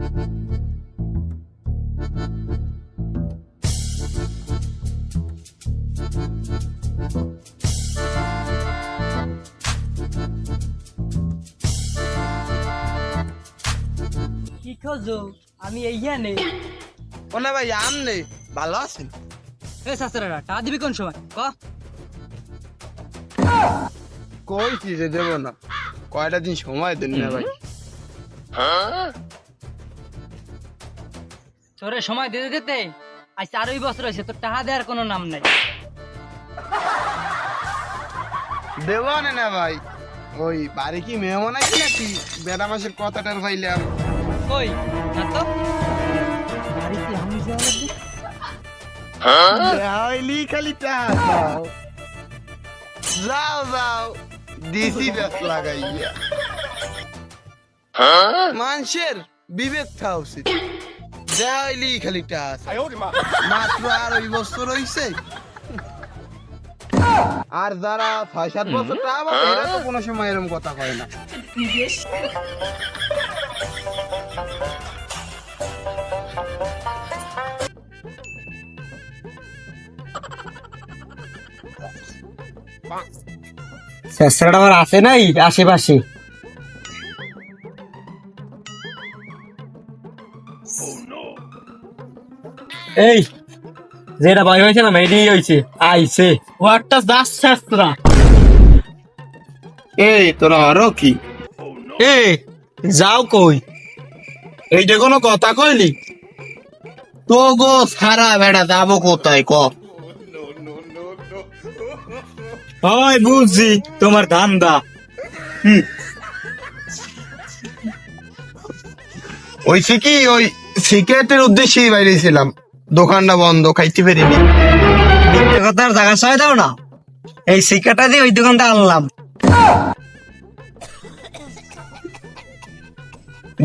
কি খোঁজো? আমি এইখানে। ও না ভাই আম নেই। ভালো আছেন? এ শাস্ত্রারা টা দিবি কোন সময়? ক। কইছি যে দেবো না। কয়টা দিন সময় দেন না ভাই। তোরে সময় দিতে দিতে আজ চারই বছর হয়েছে তোর টাকা দেওয়ার কোনো নাম নাই। দেবো না না ভাই। ওই বাড়ি কি মেহমান আছে নাকি? বেড়া মাসের কথাটার ভাইলাম। কই? না তো। বাড়িতে আমি যাওয়া লাগবে হাইলি খালি টাকা যাও যাও। দিছি ব্যাস লাগাইয়া। মানুষের বিবেক থাকা উচিত যাইলি খালি টাকা মাত্র আর ওই বছর হইছে। আর যারা ছয় সাত বছর এরা তো কোনো সময় এরকম কথা কয় না। শেষটা আমার আছে নাই আশেপাশে? এই যেটা ভয় হয়েছে না মেডি হয়েছে। আইছে হোয়াটটা দাস শেষরা এই তোরা আরও কি? এ যাও কই? এইটা কোনো কথা কইলি? তো গো সারা বেড়া যাব কোথায় ক? হয় বুঝছি তোমার ধান্দা। ওই কি ওই সিগারেটের উদ্দেশ্যেই বাইরে ছিলাম দোকানটা বন্ধ খাইতে পারিনি। কথার জায়গা ছয় দাও না। এই শিক্ষাটা দিয়ে ওই দোকানটা আনলাম।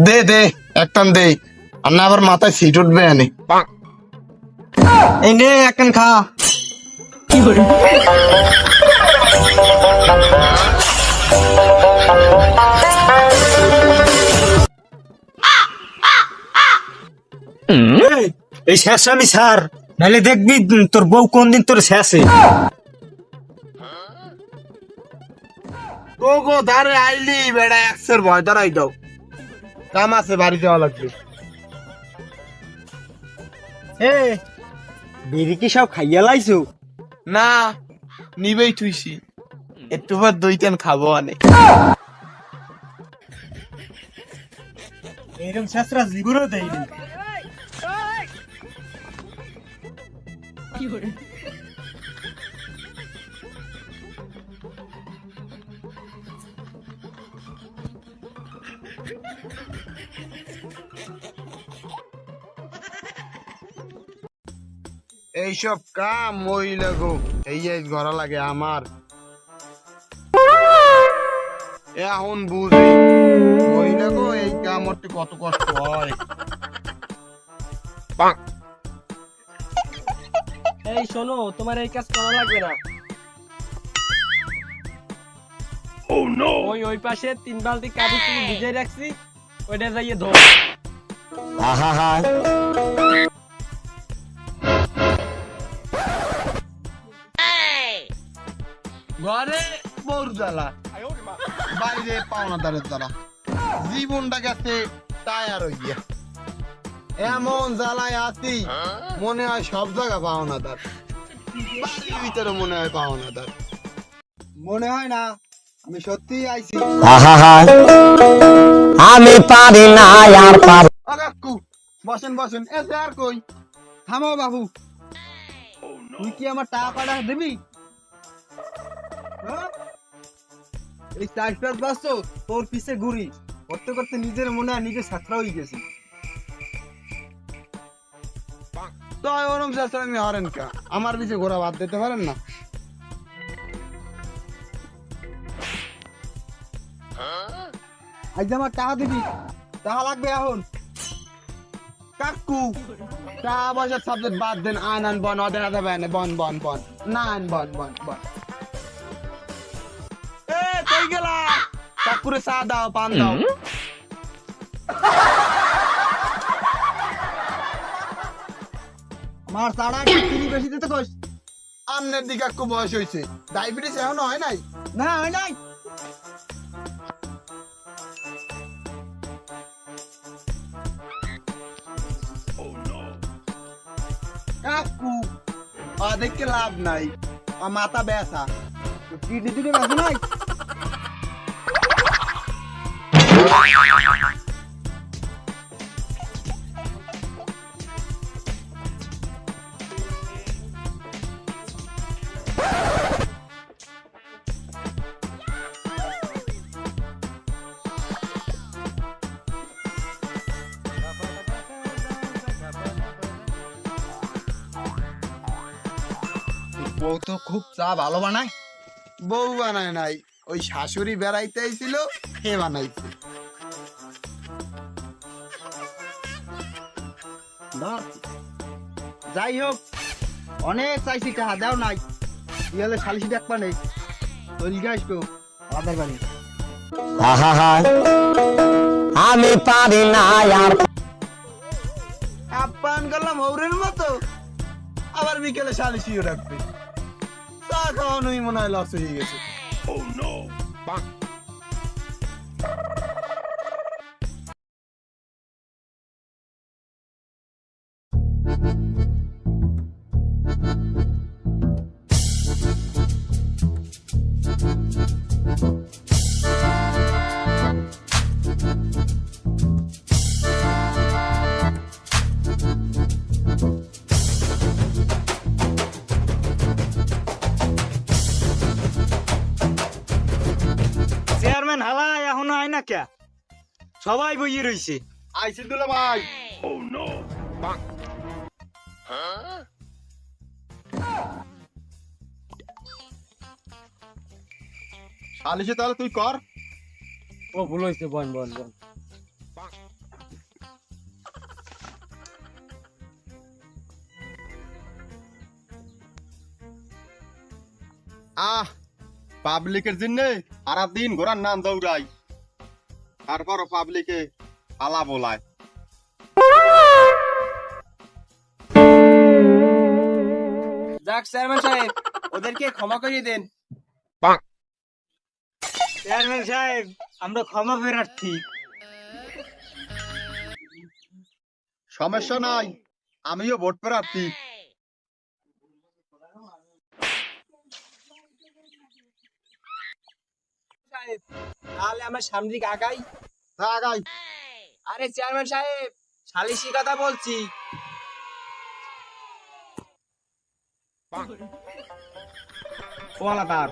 দে দে একটান দে। আর না আবার মাথায় সিট উঠবে আনে এই নে একখান খা। এই, এই শেষ আমি স্যার। নাহলে দেখবি তোর বউ কোন দিন তোর শেষে। গো ধারে আইলি বেড়া একশের ভয় দাঁড়াই দাও। কাম আছে বাড়ি যাওয়া লাগবে। এ বিড়ি কি সব খাইয়া লাইছো? না নিবেই তুইছি একটু পর দুই তিন খাব অনেক এরকম জীবনও দেয়নি। এইসব কাম মহিলা গো এই ঘরা লাগে আমার। এখন বুঝি। মহিলা গো এই কাম করতে কত কষ্ট হয়। এই শোনো তোমার এই কাজ করা লাগবে না। ও নো ওই ওই পাশে তিন বালতি কাপড় তুমি ভিজে রাখছি ওইটা যাইয়ে ধো ঘরে বউর জ্বালা। বাইরে পাওনাদারের দ্বারা জীবনটা গেছে টায়ার হয়ে গিয়া এমন জ্বালায় আছি মনে হয় সব জায়গা পাওনাদার। বাড়ির ভিতরে মনে হয় পাওনাদার। মনে হয় না আমি সত্যি আইছি। আমি পারি না আর পার কাকু বসেন বসেন। এ আর কই? থামো বাবু। তুই কি আমার টাকা পাঠা দিবি? হ্যাঁ? এই তোর পিছে ঘুরি। করতে করতে নিজের মনে হয় নিজের ছাত্রা হয়ে গেছি। তো ওরম কা? আমার পিছে ঘোরা বাদ দিতে পারেন না? আজ আমার টাকা দিবি। টাকা লাগবে এখন। কাকু, টাকা পয়সার সাবজেক্ট বাদ দেন। আন আন, বন অদেন আদা বেন, বন বন বন। না, আন, বন বন বন। এ, কই গেলা? কাকুরে চা দাও, পান দাও। মার একটু চিনি বেশি দিতে কইস? আমনের দিকে একটু বয়স হয়েছে ডায়াবেটিস এখনও হয় নাই? না হয় নাই। কাকু দেখে লাভ নাই। মাথা ব্যথা। কিডনি দিকে বাজু নাই? বউ তো খুব চা ভালো বানায়। বউ বানায় নাই ওই শাশুড়ি বেড়াইতে আইছিল হে বানাইছে। যাই হোক অনেক চাইছি টাকা দাও নাই। ইয়ালে শালিশি দেখবা নেই তৈরি গাছ তো আদার বাড়ি। আমি পারি না আর আপ্যায়ন করলাম হৌরের মতো আবার বিকেলে শালিশিও রাখবে খাওয়ানোই মনে হয় লস হয়ে গেছে। চেয়ারম্যান কে? সবাই বইয়ে রইছে। আইসি দুলা ভাই। শালিশে তাহলে তুই কর। ও ভুল হয়েছে বন বন বন। আহ পাবলিকের জন্য দিন ঘোরার নাম দৌড়াই। তারপর পাবলিকে আলা বলায়। যাক চেয়ারম্যান সাহেব ওদেরকে ক্ষমা করে দেন। চেয়ারম্যান সাহেব আমরা ক্ষমা প্রার্থী সমস্যা নাই আমিও ভোট প্রার্থী সাহেব তাহলে আমরা সামনে দিকে আগাই। আগাই। আরে চেয়ারম্যান সাহেব সালিশি কথা বলছি। ওয়ালা তার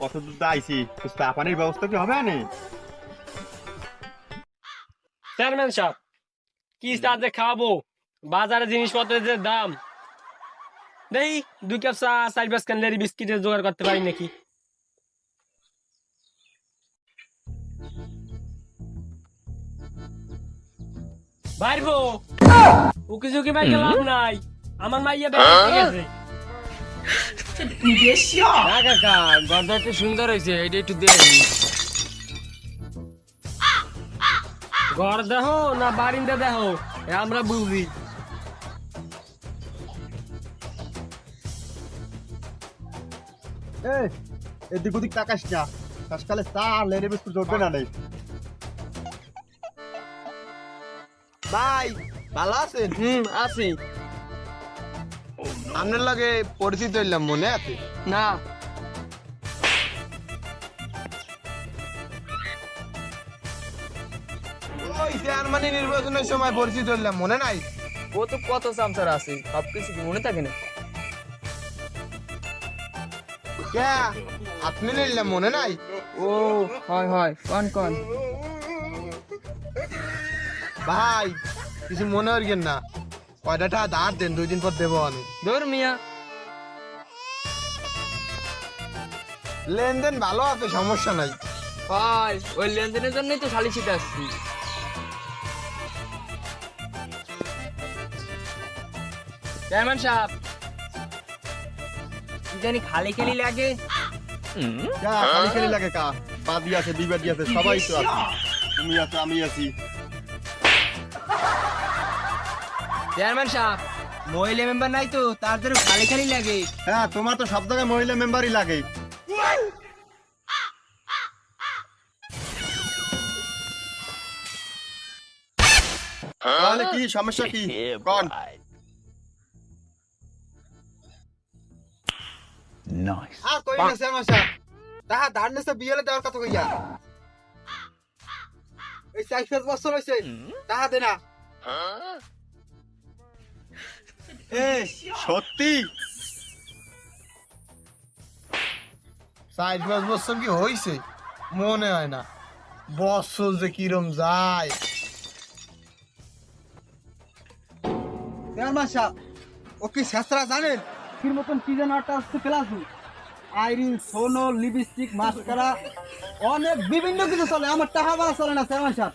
কত দূর আইছি? চা পানির ব্যবস্থা কি হবে না চেয়ারম্যান সাহেব কি সাথে খাব বাজারে জিনিসপত্রের যে দাম। দেখি দুই কাপ চা চার পাঁচ কান্ডারি বিস্কিটের জোগাড় করতে পারি নাকি? বাইরবো। উকি ঝুঁকি মাইকে লাভ নাই। আমার মাইয়া গেছে। না কাকা গর্দা একটু সুন্দর হয়েছে এটা একটু দেখি ঘর না বারিন্দা দেহ এ আমরা বুঝি। এদিক ওদিক তাকাস না। আজকালে চা লেনে বিস্কুট জড়বে না নেই। ভাই ভালো আছেন? হুম আছি। আপনার লাগে পরিচিত হইলাম মনে আছে? না। ওই জার্মানি নির্বাচনের সময় পরিচিত হইলাম মনে নাই? ও তো কত চামচার আছে সবকিছু কি মনে থাকে না? আপনি নিলাম মনে নাই? ও হয় হয় কন কন? ভাই কিছু মনে হইবেন না। কয়টা টাকা ধার দেন দুই দিন পর দেবো আমি। ধর মিয়া। লেনদেন ভালো আছে সমস্যা নাই। ভাই ওই লেনদেনের জন্যই তো সালিশিতে আসছি। চেয়ারম্যান সাহেব জানি খালি খালি লাগে? কা খালি খালি লাগে কা? বাদি আছে বিবাদি আছে সবাই তো আছে। তুমি আছো আমি আছি। চেয়ারম্যান সাহেব মহিলা মেম্বার নাই তো তার জন্য খালি খালি লাগে। হ্যাঁ তোমার তো সব জায়গায় মহিলা মেম্বারই লাগে। তাহলে কি সমস্যা কি? কোন? আর কই না স্যার তাহা বিয়েলে দেওয়ার কথা কইয়া এই পাঁচ বছর হয়েছে তাহা দে না। এ সত্যি? চার পাঁচ বছর কি হইছে? মনে হয় না। বছর যে কিরম যায়। চেয়ারম্যান সাহেব ও কি শেষরা জানেন? কির মতন কি যেন একটা আসছে ক্লাসু আইরিন সোনো লিপস্টিক মাস্কারা অনেক বিভিন্ন কিছু চলে আমার টাকা বাড়া চলে না চেয়ারম্যান সাহেব।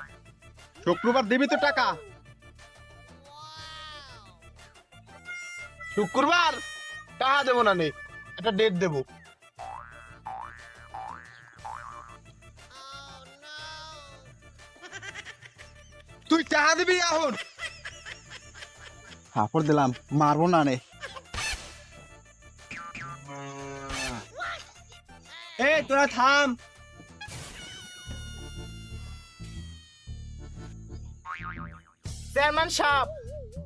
শুক্রবার দিবি তো টাকা। শুক্রবার? টাকা দেবো না নে একটা ডেট দেবো। তুই টাকা দিবি এখন। হাপড় দিলাম মারবো না নে। এই তোরা থাম। চেয়ারম্যান সাহেব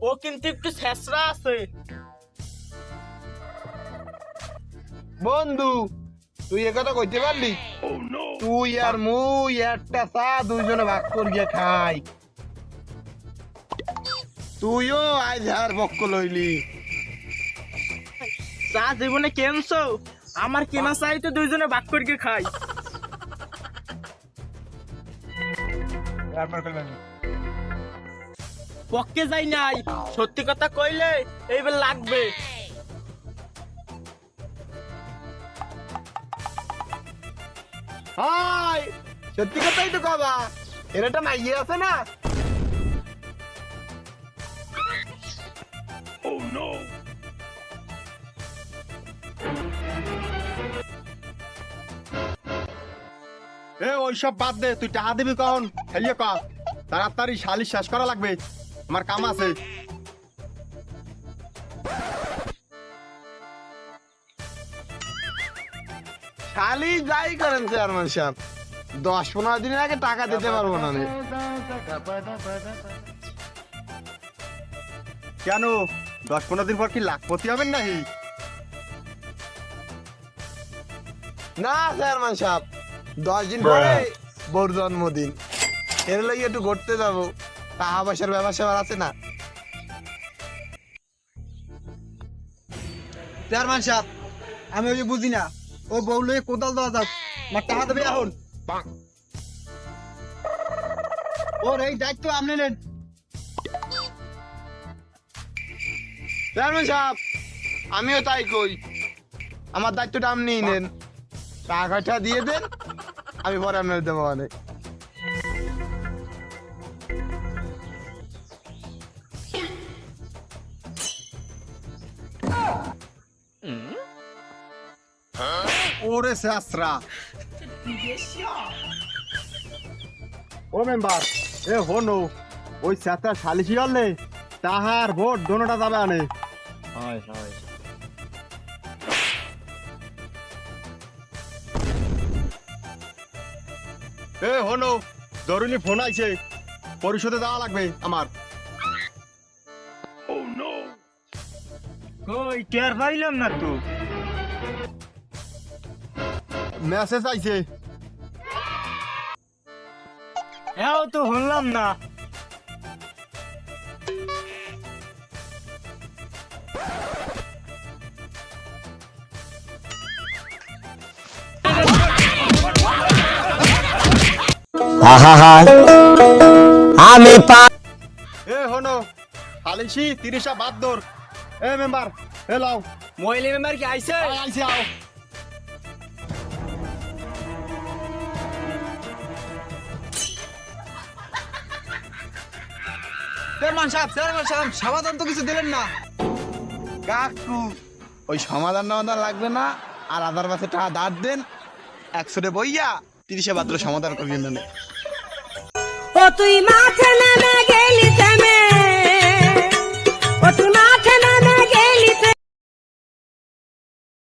ও কিন্তু একটু ছেসরা আছে। বন্ধু তুই একথা কইতে পারলি? তুই আর মুই একটা চা দুইজনে ভাগ করিয়া খাই। তুইও আজ আর বক্ক লইলি। চা জীবনে কেনছো? আমার কেনা চাই তো দুইজনে ভাগ করে খাই। পক্ষে যাই নাই। সত্যি কথা কইলে এইবার লাগবে। হাই সত্যি কথাই তো কবা। এর একটা মাইয়ে আছে না? এ ওইসব বাদ দে তুই টাকা দিবি কখন? খেলিয়ে ক। তাড়াতাড়ি শালি শেষ করা লাগবে। আমার কাম আছে। শালি যাই করেন চেয়ারম্যান সাহেব। দশ পনেরো দিনের আগে টাকা দিতে পারব না কেন? দশ পনেরো দিন পর কি লাখপতি হবেন নাকি? না চেয়ারম্যান সাহেব। দশ দিন পরে বউর জন্মদিন। এর লাগে একটু ঘুরতে যাব। টাকা পয়সার ব্যবসা আছে না। আমি ওই বুঝি না, ও কোদাল দেওয়া যাক টাকা দেবে এখন। ওর এই দায়িত্ব আপনি নেন। আমিও তাই কই। আমার দায়িত্বটা আপনি নেন। টাকাটা দিয়ে দেন, আমি পরে আপনার দেবো অনেক। ও মেম্বার এ হনো ওই স্যাতটা সালিশি হলে তাহার ভোট দোনোটা যাবে আনে। এ হনো জরুরি ফোন আইছে পরিশোধে দেওয়া লাগবে আমার। কই টের পাইলাম না তো। মেসেজ আইছে। হ্যাঁ তো শুনলাম না। আমি পা বালিশি তিরিশা বাহাত্তর এ মেম্বার এ লাও। মহিলা মেম্বার কি আইছে? আইসি আও। চেয়ারম্যান সাহেব চেয়ারম্যান সাহেব সমাধান তো কিছু দিলেন না। কাকু ওই সমাধান সমাধান লাগবে না। আর আধার পাশে টাকা দাঁত দেন একশোটে বইয়া তিরিশে বাহাত্তর সমাধান করিয়ে নেন। ও তুই মাঠে নেমে গেলি থেমে